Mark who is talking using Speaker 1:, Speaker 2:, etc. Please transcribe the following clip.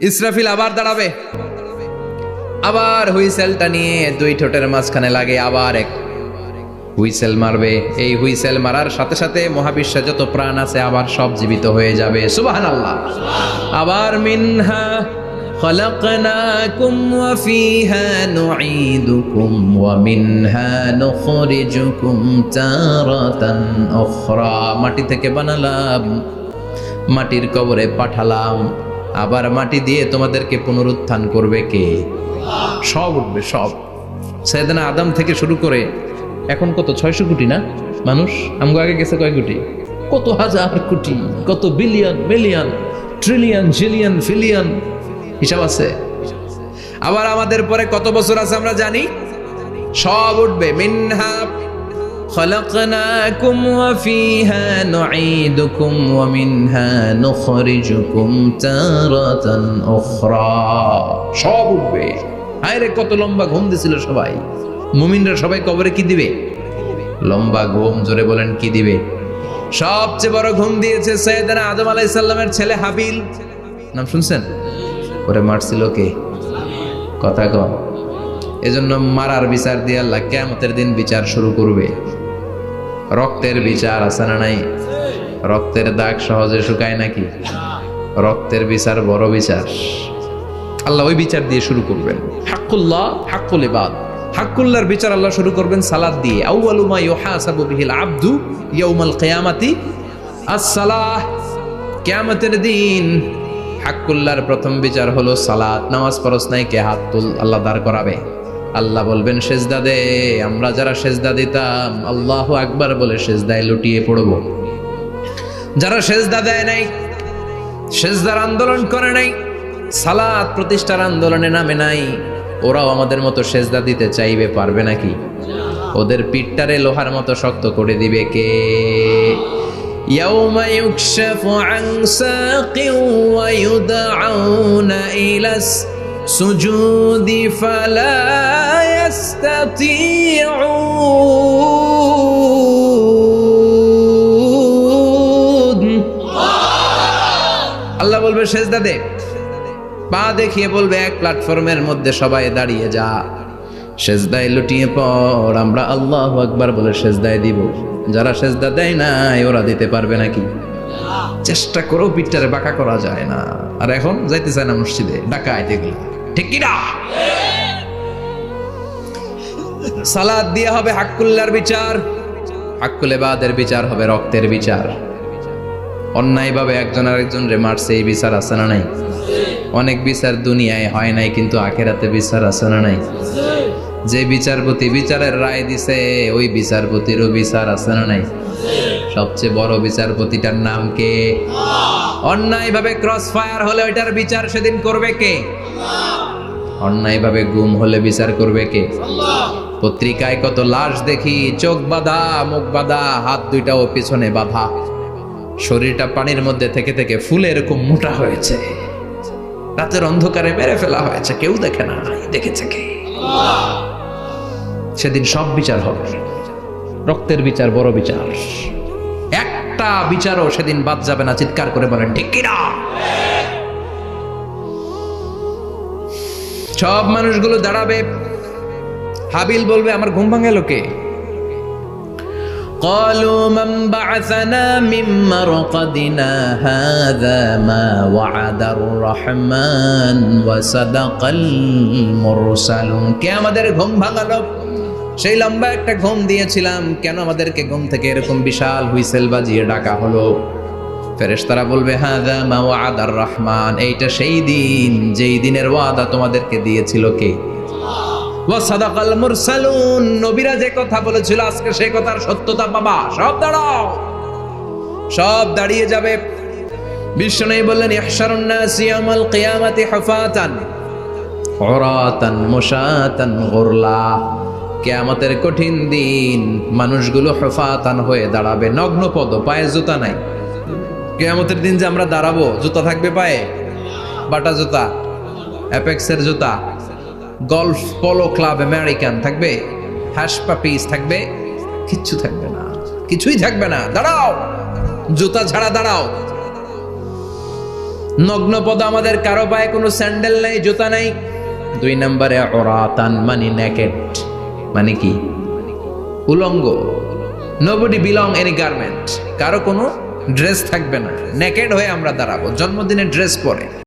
Speaker 1: ইসরাফিল আবার দাঁড়াবে আবার হুইসেলটা নিয়ে দুই ঠোঁটের মাঝখানে লাগে আবার এক হুইসেল মারবে এই হুইসেল মারার সাথে সাথে মহাবিশ্বে যত প্রাণ আছে আবার সব জীবিত হয়ে যাবে সুবাহান আল্লাহ আবার মিনহা خلقناكم وفيها نعيدكم ومنها نخرجكم تارة أخرى মাটি থেকে বানালাম মাটির কবরে পাঠালাম আবার মাটি দিয়ে তোমাদেরকে পুনরুত্থান করবে কে? সব উঠবে সব। সেদিন আদাম থেকে শুরু করে এখন কত ছয়শো কোটি না? মানুষ? আমগো আগে গেছে কয় কোটি? কত হাজার কোটি কত বিলিয়ন মিলিয়ন ট্রিলিয়ন জিলিয়ন ফিলিয়ন। হিসাব আছে? আবার আমাদের পরে কত বছর আছে আমরা জানি? সব উঠবে। মিনহা خلقناكم وفيها نعيدكم ومنها نخرجكم تارة أخرى সব উঠবে হায়রে কত লম্বা ঘুম দিছিল সবাই মুমিনরা সবাই কবরে কি দিবে লম্বা ঘুম জোরে বলেন কি দিবে সবচেয়ে বড় ঘুম দিয়েছে সৈয়দনা আদম আলাইহিস সালামের ছেলে হাবিল নাম শুনছেন ওরে মারছিল কে কথা কম এজন্য মারার বিচার দিয়ে আল্লাহ কেমতের দিন বিচার শুরু করবে রক্তের বিচার আছে না নাই? রক্তের দাগ সহজে শুকায় নাকি? রক্তের বিচার বড় বিচার। আল্লাহ ওই বিচার দিয়ে শুরু করবেন। হাক্কুল্লাহ, হাক্কুল ইবাদ। হাক্কুল্লাহর বিচার আল্লাহ শুরু করবেন সালাদ দিয়ে। আউয়ালু মা ইউহাসাবু বিহিল আব্দু ইয়াউমাল কিয়ামাতি। আস-সালাহ, কিয়ামতের দিন। হাক্কুল্লাহর প্রথম বিচার হলো সালাত নামাজ পরশ নাই, কে হাত তুল, আল্লাহ দাঁড় করাবে। আল্লাহ বলবেন সেজদা দে আমরা যারা সেজদা দিতাম আল্লাহ আকবার বলে সেজদায় লুটিয়ে পড়ব যারা সেজদা দেয় নাই সেজদার আন্দোলন করে নাই সালাত প্রতিষ্ঠার আন্দোলনে নামে নাই ওরাও আমাদের মতো সেজদা দিতে চাইবে পারবে নাকি ওদের পিঠটারে লোহার মতো শক্ত করে দিবে কে يوم يكشف عن ساق ويدعون إلى সুজুদি ফালা আল্লাহ বলবে, সেজদা দে। পা দেখিয়ে বলবে, এক প্ল্যাটফর্মের মধ্যে সবাই দাঁড়িয়ে যা। সেজদায় লুটিয়ে পর আমরা আল্লাহ একবার বলে সেজদায় দিব। যারা সেজদা দেয় নাই, ওরা দিতে পারবে নাকি? চেষ্টা করেও পিঠটারে বাঁকা করা যায় না। আর এখন যাইতে চায় না মসজিদে ডাকা আইতে গেলে ঠিক কিনা? সালাদ দিয়ে হবে হাক্কুল্লার বিচার, হাক্কুলে বাদের বিচার হবে রক্তের বিচার। অন্যায়ভাবে একজন আরেকজন রে মারছে, এই বিচার আছে না নাই? অনেক বিচার দুনিয়ায় হয় নাই, কিন্তু আখেরাতে বিচার আছে না নাই? যে বিচারপতি বিচারের রায় দিছে, ওই বিচারপতিরও বিচার আছে না নাই? সবচেয়ে বড় বিচারপতিটার নাম কে? অন্যায়ভাবে ক্রস ফায়ার হলে ওইটার বিচার সেদিন করবে কে? অন্যায়ভাবে গুম হলে বিচার করবে কে? পত্রিকায় কত লাশ দেখি, চোখ বাঁধা, মুখ বাঁধা, হাত দুইটাও পিছনে বাঁধা। শরীরটা পানির মধ্যে থেকে থেকে ফুলে এরকম মোটা হয়েছে। রাতের অন্ধকারে মেরে ফেলা হয়েছে, কেউ দেখে না দেখেছে কে? সেদিন সব বিচার হবে। রক্তের বিচার বড় বিচার। একটা বিচারও সেদিন বাদ যাবে না, চিৎকার করে বলেন, ঠিক কিনা? সব মানুষগুলো দাঁড়াবে হাবিল বলবে আমার ঘুম ভাঙালো কে قالوا من بعثنا من مرقدنا هذا ما وعد الرحمن وصدق المرسلون কে আমাদের ঘুম ভাঙালো সেই লম্বা একটা ঘুম দিয়েছিলাম কেন আমাদেরকে ঘুম থেকে এরকম বিশাল হুইসেল বাজিয়ে ডাকা হলো ফেরেশতারা বলবে হাদা মা ওয়াদার রহমান, এইটা সেই দিন যেই দিনের ওয়াদা তোমাদেরকে দিয়েছিল কে? ওয়াসাদাকাল মুরসালুন, নবীরা যে কথা বলেছিল, আজকে সেই কথার সত্যতা বাবা, সব দাঁড়াও। সব দাঁড়িয়ে যাবে। বিষ্ণু বললেন, ইহশারুন নাস ইয়ামাল কিয়ামাতি হুফাতান, উরাতান মুশাতান গুরলা, কিয়ামতের কঠিন দিন মানুষগুলো হুফাতান হয়ে দাঁড়াবে নগ্ন পদ পায়ে জুতা নাই। কেয়ামতের দিন যে আমরা দাঁড়াবো, জুতা থাকবে পায়ে? বাটা জুতা অ্যাপেক্সের জুতা গলফ পোলো ক্লাব আমেরিকান থাকবে? হাসপা পিস থাকবে? কিচ্ছু থাকবে না। কিছুই থাকবে না। দাঁড়াও! জুতা ছাড়া দাঁড়াও। নগ্ন পদ আমাদের কারও পায়ে কোনো স্যান্ডেল নাই, জুতা নাই। দুই নম্বরে অরাতান মানি নেকেট। মানে কি? উলঙ্গ। নোবডি বিলং এনি গার্মেন্ট কারও কোনো ড্রেস থাকবে না। নেকেড হয়ে আমরা দাঁড়াবো। জন্মদিনে ড্রেস পরে।